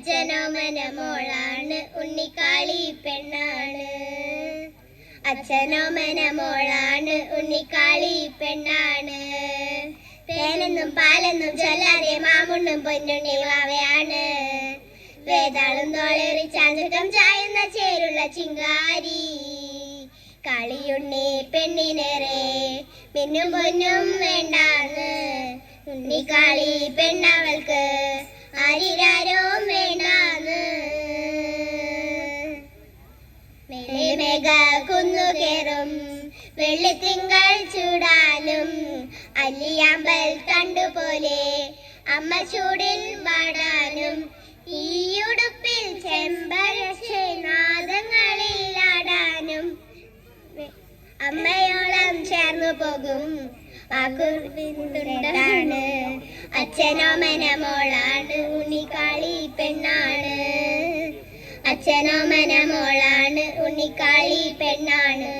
അച്ഛനോ മനമോളാണ് ഉണ്ണിക്കാളി പെണ്ണാണ്. അച്ഛനോ മനമോളാണ് ഉണ്ണിക്കാളി പെണ്ണാണ്. തേനെന്നും പാലെന്നും ചൊല്ലാതെ മാമുണ്ണും പൊന്നുണ്ണി വാവയാണ്. വേതാളും തോളേറി ചാഞ്ചകം ചായുന്ന ചേരുള്ള ചിങ്കാരി. കളിയുണ്ണി പെണ്ണിനേറെ പിന്നും പൊന്നും വേണ്ടാന്ന്. ഉണ്ണിക്കാളി പെണ്ണവൾക്ക് മേഘ കുന്നുകേറും വെള്ളിത്തിങ്കൾ ചൂടാനും അല്ലിയാമ്പൽ കണ്ടുപോലെ അമ്മ ചൂടിൽ വാടാനും ഈ ഉടുപ്പിൽ ചെമ്പരക്ഷനാദങ്ങളിൽ ആടാനും. അമ്മയോളം ചേർന്നു പോകും. അച്ഛനോ മനമോളാണ് ഉണ്ണിക്കാളി പെണ്ണാണ് അച്ഛനോ മനമോളാണ് ഉണ്ണിക്കാളി പെണ്ണാണ്.